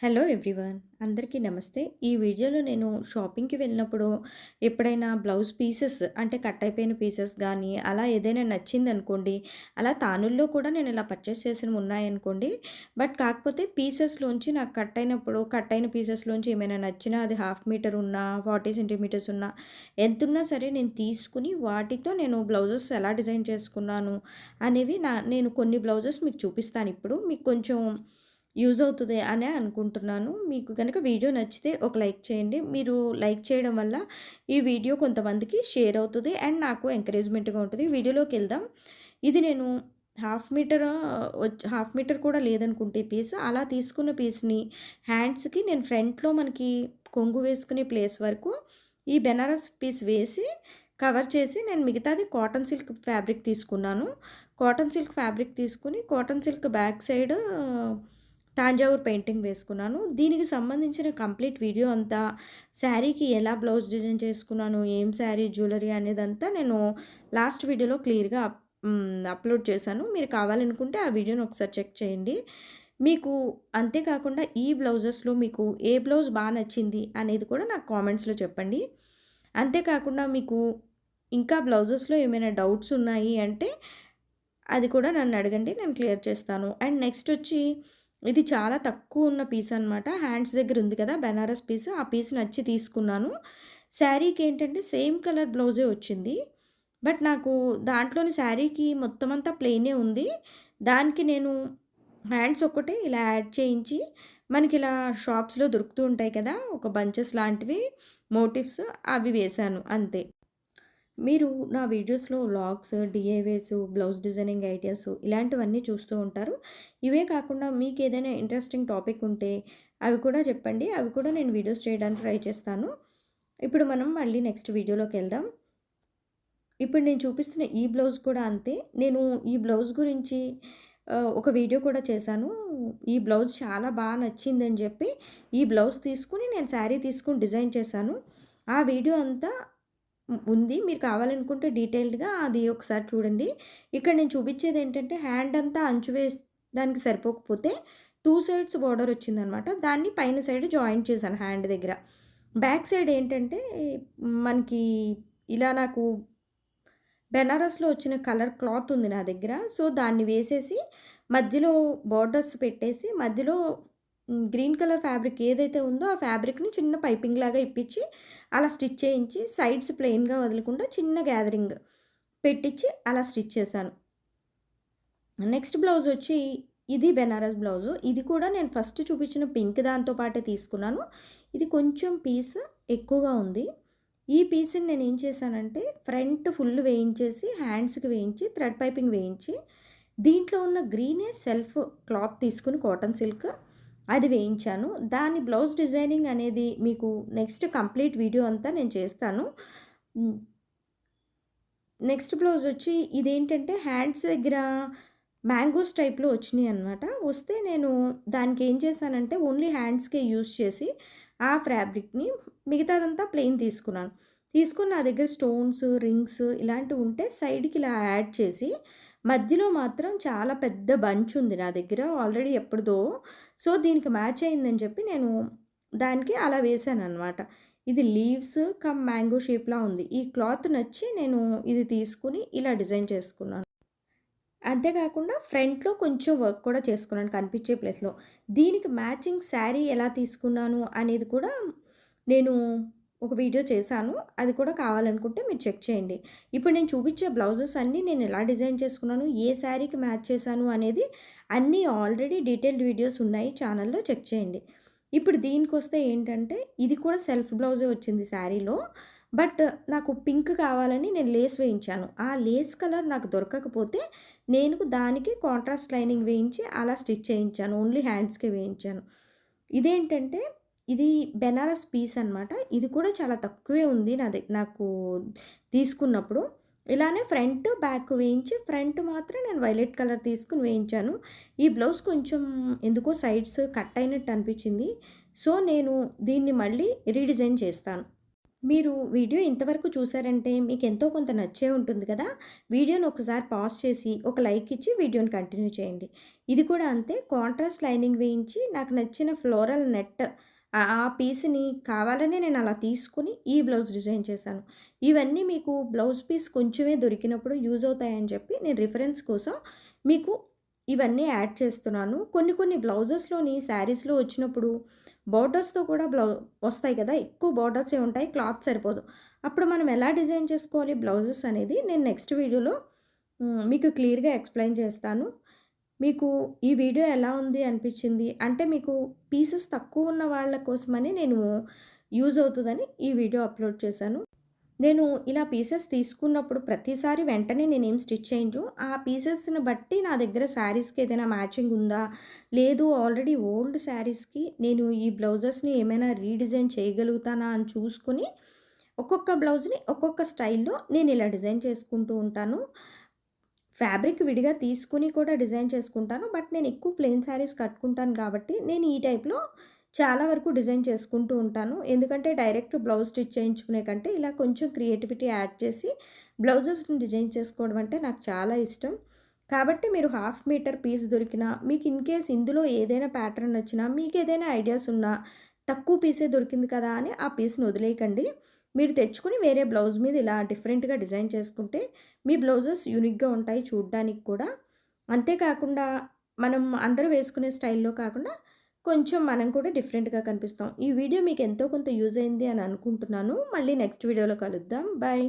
Hello everyone అందరికీ నమస్తే. ఈ వీడియోలో నేను షాపింగ్కి వెళ్ళినప్పుడు ఎప్పుడైనా బ్లౌజ్ పీసెస్ అంటే కట్ అయిపోయిన పీసెస్ కానీ అలా ఏదైనా నచ్చింది అనుకోండి అలా తానుల్లో కూడా నేను ఇలా పర్చేస్ చేసినవి ఉన్నాయనుకోండి బట్ కాకపోతే పీసెస్లోంచి నాకు కట్ అయినప్పుడు కట్ అయిన పీసెస్లోంచి ఏమైనా నచ్చినా అది హాఫ్ మీటర్ ఉన్నా ఫార్టీ సెంటీమీటర్స్ ఉన్నా ఎంతున్నా సరే నేను తీసుకుని వాటితో నేను బ్లౌజెస్ ఎలా డిజైన్ చేసుకున్నాను అనేవి నా నేను కొన్ని బ్లౌజెస్ మీకు చూపిస్తాను ఇప్పుడు. మీకు కొంచెం యూజ్ అవుతుంది అనే అనుకుంటున్నాను. మీకు కనుక వీడియో నచ్చితే ఒక లైక్ చేయండి. మీరు లైక్ చేయడం వల్ల ఈ వీడియో కొంతమందికి షేర్ అవుతుంది అండ్ నాకు ఎంకరేజ్మెంట్గా ఉంటుంది. వీడియోలోకి వెళ్దాం. ఇది నేను హాఫ్ మీటర్ హాఫ్ మీటర్ కూడా లేదనుకుంటే పీస్. అలా తీసుకున్న పీస్ని హ్యాండ్స్కి నేను ఫ్రంట్లో మనకి కొంగు వేసుకునే ప్లేస్ వరకు ఈ బెనారస్ పీస్ వేసి కవర్ చేసి నేను మిగతాది కాటన్ సిల్క్ ఫ్యాబ్రిక్ తీసుకున్నాను. కాటన్ సిల్క్ ఫ్యాబ్రిక్ తీసుకుని cotton silk back side Thanjavur painting వేసుకున్నాను. దీనికి సంబంధించిన కంప్లీట్ వీడియో అంతా శారీకి ఎలా బ్లౌజ్ డిజైన్ చేసుకున్నాను ఏం శారీ జ్యువెలరీ అనేదంతా నేను లాస్ట్ వీడియోలో క్లియర్గా అప్లోడ్ చేశాను. మీరు కావాలనుకుంటే ఆ వీడియోని ఒకసారి చెక్ చేయండి. మీకు అంతేకాకుండా ఈ బ్లౌజెస్లో మీకు ఏ బ్లౌజ్ బాగా నచ్చింది అనేది కూడా నాకు కామెంట్స్లో చెప్పండి. అంతేకాకుండా మీకు ఇంకా బ్లౌజెస్లో ఏమైనా డౌట్స్ ఉన్నాయి అంటే అది కూడా నన్ను అడగండి నేను క్లియర్ చేస్తాను. అండ్ నెక్స్ట్ వచ్చి ఇది చాలా తక్కువ ఉన్న పీస్ అనమాట హ్యాండ్స్ దగ్గర ఉంది కదా బెనారస్ పీస్. ఆ పీస్ నచ్చి తీసుకున్నాను. శారీకి ఏంటంటే సేమ్ కలర్ బ్లౌజే వచ్చింది. బట్ నాకు దాంట్లోని శారీకి మొత్తం అంతా ప్లెయినే ఉంది. దానికి నేను హ్యాండ్స్ ఒక్కటే ఇలా యాడ్ చేయించి మనకి ఇలా షాప్స్లో దొరుకుతూ ఉంటాయి కదా ఒక బంచెస్ లాంటివి మోటివ్స్ అవి వేశాను అంతే. మీరు నా వీడియోస్లో vlogs DIYs blouse designing ideas ఇలాంటివన్నీ చూస్తూ ఉంటారు. ఇవే కాకుండా మీకు ఏదైనా ఇంట్రెస్టింగ్ టాపిక్ ఉంటే అవి కూడా చెప్పండి. అవి కూడా నేను వీడియోస్ చేయడానికి ట్రై చేస్తాను. ఇప్పుడు మనం మళ్ళీ నెక్స్ట్ వీడియోలోకి వెళ్దాం. ఇప్పుడు నేను చూపిస్తున్న ఈ బ్లౌజ్ కూడా అంతే. నేను ఈ బ్లౌజ్ గురించి ఒక వీడియో కూడా చేశాను. ఈ బ్లౌజ్ చాలా బాగా నచ్చిందని చెప్పి ఈ బ్లౌజ్ తీసుకుని నేను శారీ తీసుకుని డిజైన్ చేశాను. ఆ వీడియో అంతా ఉంది. మీరు కావాలనుకుంటే డీటెయిల్డ్గా అది ఒకసారి చూడండి. ఇక్కడ నేను చూపించేది ఏంటంటే హ్యాండ్ అంతా అంచు వేసడానికి సరిపోకపోతే టూ సైడ్స్ బార్డర్ వచ్చిందనమాట. దాన్ని పైన సైడ్ జాయింట్ చేశాను హ్యాండ్ దగ్గర. బ్యాక్ సైడ్ ఏంటంటే మనకి ఇలా నాకు బెనారస్లో వచ్చిన కలర్ క్లాత్ ఉంది నా దగ్గర. సో దాన్ని వేసేసి మధ్యలో బార్డర్స్ పెట్టేసి మధ్యలో గ్రీన్ కలర్ ఫ్యాబ్రిక్ ఏదైతే ఉందో ఆ ఫ్యాబ్రిక్ని చిన్న పైపింగ్ లాగా ఇప్పించి అలా స్టిచ్ చేయించి సైడ్స్ ప్లెయిన్గా వదలకుండా చిన్న గ్యాదరింగ్ పెట్టించి అలా స్టిచ్ చేశాను. నెక్స్ట్ బ్లౌజ్ వచ్చి ఇది బెనారస్ బ్లౌజు. ఇది కూడా నేను ఫస్ట్ చూపించిన పింక్ దాంతో పాటే తీసుకున్నాను. ఇది కొంచెం పీస్ ఎక్కువగా ఉంది. ఈ పీస్ని నేను ఏం చేశానంటే ఫ్రంట్ ఫుల్ వేయించేసి హ్యాండ్స్కి వేయించి థ్రెడ్ పైపింగ్ వేయించి దీంట్లో ఉన్న గ్రీనే సెల్ఫ్ క్లాత్ తీసుకుని కాటన్ సిల్క్ అది వేయించాను. దాని బ్లౌజ్ డిజైనింగ్ అనేది మీకు నెక్స్ట్ కంప్లీట్ వీడియో అంతా నేను చేస్తాను. నెక్స్ట్ బ్లౌజ్ వచ్చి ఇదేంటంటే హ్యాండ్స్ దగ్గర మ్యాంగోస్ టైప్లో వచ్చినాయి అనమాట వస్తే నేను దానికి ఏం చేశానంటే ఓన్లీ హ్యాండ్స్కే యూస్ చేసి ఆ ఫ్యాబ్రిక్ని మిగతాదంతా ప్లెయిన్ తీసుకున్నాను. తీసుకుని నా దగ్గర స్టోన్స్ రింగ్స్ ఇలాంటివి ఉంటే సైడ్కి ఇలా యాడ్ చేసి మధ్యలో మాత్రం చాలా పెద్ద బంచ్ ఉంది నా దగ్గర ఆల్రెడీ ఎప్పుడుదో. సో దీనికి మ్యాచ్ అయిందని చెప్పి నేను దానికి అలా వేసాను అనమాట ఇది లీవ్స్ కమ్ మ్యాంగో షేప్లా ఉంది. ఈ క్లాత్ నచ్చి నేను ఇది తీసుకుని ఇలా డిజైన్ చేసుకున్నాను. అంతేకాకుండా ఫ్రంట్లో కొంచెం వర్క్ కూడా చేసుకున్నాను కనిపించే ప్లేస్లో. దీనికి మ్యాచింగ్ శారీ ఎలా తీసుకున్నాను అనేది కూడా నేను ఒక వీడియో చేశాను. అది కూడా కావాలనుకుంటే మీరు చెక్ చేయండి. ఇప్పుడు నేను చూపించే బ్లౌజెస్ అన్నీ నేను ఎలా డిజైన్ చేసుకున్నాను ఏ శారీకి మ్యాచ్ చేశాను అనేది అన్నీ ఆల్రెడీ డీటెయిల్డ్ వీడియోస్ ఉన్నాయి. ఛానల్లో చెక్ చేయండి. ఇప్పుడు దీనికి వస్తే ఏంటంటే ఇది కూడా సెల్ఫ్ బ్లౌజే వచ్చింది శారీలో. బట్ నాకు పింక్ కావాలని నేను లేస్ వేయించాను. ఆ లేస్ కలర్ నాకు దొరకకపోతే నేను దానికి కాంట్రాస్ట్ లైనింగ్ వేయించి అలా స్టిచ్ చేయించాను. ఓన్లీ హ్యాండ్స్కి వేయించాను. ఇదేంటంటే ఇది బెనారస్ పీస్ అనమాట ఇది కూడా చాలా తక్కువే ఉంది నాది నాకు తీసుకున్నప్పుడు. ఇలానే ఫ్రంట్ బ్యాక్ వేయించి ఫ్రంట్ మాత్రం నేను వైలెట్ కలర్ తీసుకుని వేయించాను. ఈ బ్లౌజ్ కొంచెం ఎందుకో సైడ్స్ కట్ అయినట్టు అనిపించింది. సో నేను దీన్ని మళ్ళీ రీడిజైన్ చేస్తాను. మీరు వీడియో ఇంతవరకు చూసారంటే మీకు ఎంతో కొంత నచ్చే ఉంటుంది కదా! వీడియోని ఒకసారి పాజ్ చేసి, ఒక లైక్ ఇచ్చి వీడియోని కంటిన్యూ చేయండి. ఇది కూడా అంతే. కాంట్రాస్ట్ లైనింగ్ వేయించి నాకు నచ్చిన ఫ్లోరల్ నెట్ ఆ పీస్‌ని కావాలనే నేను అలా తీసుకొని ఈ బ్లౌజ్ డిజైన్ చేశాను. ఇవన్నీ మీకు బ్లౌజ్ పీస్ కొంచెమే దొరికినప్పుడు యూజ్ అవుతాయని చెప్పి నేను రిఫరెన్స్ కోసం మీకు ఇవన్నీ యాడ్ చేస్తున్నాను. కొన్ని కొన్ని బ్లౌజెస్‌లోని శారీస్‌లో వచ్చినప్పుడు బోర్డర్స్‌తో కూడా బ్లౌ వస్తాయి కదా! ఎక్కువ బార్డర్సే ఉంటాయి. క్లాత్ సరిపోదు. అప్పుడు మనం ఎలా డిజైన్ చేసుకోవాలి బ్లౌజెస్ అనేది నేను నెక్స్ట్ వీడియోలో మీకు క్లియర్‌గా ఎక్స్‌ప్లెయిన్ చేస్తాను. మీకు ఈ వీడియో ఎలా ఉంది అనిపించింది? అంటే మీకు పీసెస్ తక్కువ ఉన్న వాళ్ళ కోసమని నేను యూజ్ అవుతుందని ఈ వీడియో అప్‌లోడ్ చేశాను. నేను ఇలా పీసెస్ తీసుకున్నప్పుడు ప్రతిసారి వెంటనే నేనేం స్టిచ్ చేయించు ఆ పీసెస్‌ని బట్టి నా దగ్గర శారీస్‌కి ఏదైనా మ్యాచింగ్ ఉందా? లేదు ఆల్రెడీ ఓల్డ్ శారీస్‌కి నేను ఈ బ్లౌజెస్‌ని ఏమైనా రీడిజైన్ చేయగలుగుతానా అని చూసుకొని, ఒక్కొక్క బ్లౌజ్‌ని ఒక్కొక్క స్టైల్‌లో నేను ఇలా డిజైన్ చేసుకుంటూ ఉంటాను. ఫ్యాబ్రిక్ విడిగా తీసుకొని కూడా డిజైన్ చేసుకుంటాను. బట్ నేను ఎక్కువ ప్లెయిన్ శారీస్ కట్టుకుంటాను కాబట్టి నేను ఈ టైప్‌లో చాలా వరకు డిజైన్ చేసుకుంటూ ఉంటాను. ఎందుకంటే డైరెక్ట్ బ్లౌజ్ స్టిచ్ చేయించుకునే కంటే ఇలా కొంచెం క్రియేటివిటీ యాడ్ చేసి బ్లౌజెస్‌ని డిజైన్ చేసుకోవడం అంటే నాకు చాలా ఇష్టం. కాబట్టి మీరు హాఫ్ మీటర్ పీస్ దొరికినా, మీకు ఇన్ కేస్ ఇందులో ఏదైనా ప్యాటర్న్ వచ్చినా మీకు ఏదైనా ఐడియాస్ ఉన్నా, తక్కువ పీసే దొరికింది కదా అని ఆ పీస్‌ని వదిలేయకండి. మీరు తెచ్చుకుని వేరే బ్లౌజ్ మీద ఇలా డిఫరెంట్‌గా డిజైన్ చేసుకుంటే, మీ బ్లౌజెస్ యూనిక్‌గా ఉంటాయి చూడ్డానికి కూడా. అంతేకాకుండా మనం అందరూ వేసుకునే స్టైల్‌లో కాకుండా కొంచెం మనం కూడా డిఫరెంట్‌గా కనిపిస్తాం. ఈ వీడియో మీకు ఎంతో కొంత యూజ్ అయింది అని అనుకుంటున్నాను. మళ్ళీ నెక్స్ట్ వీడియోలో కలుద్దాం. బాయ్.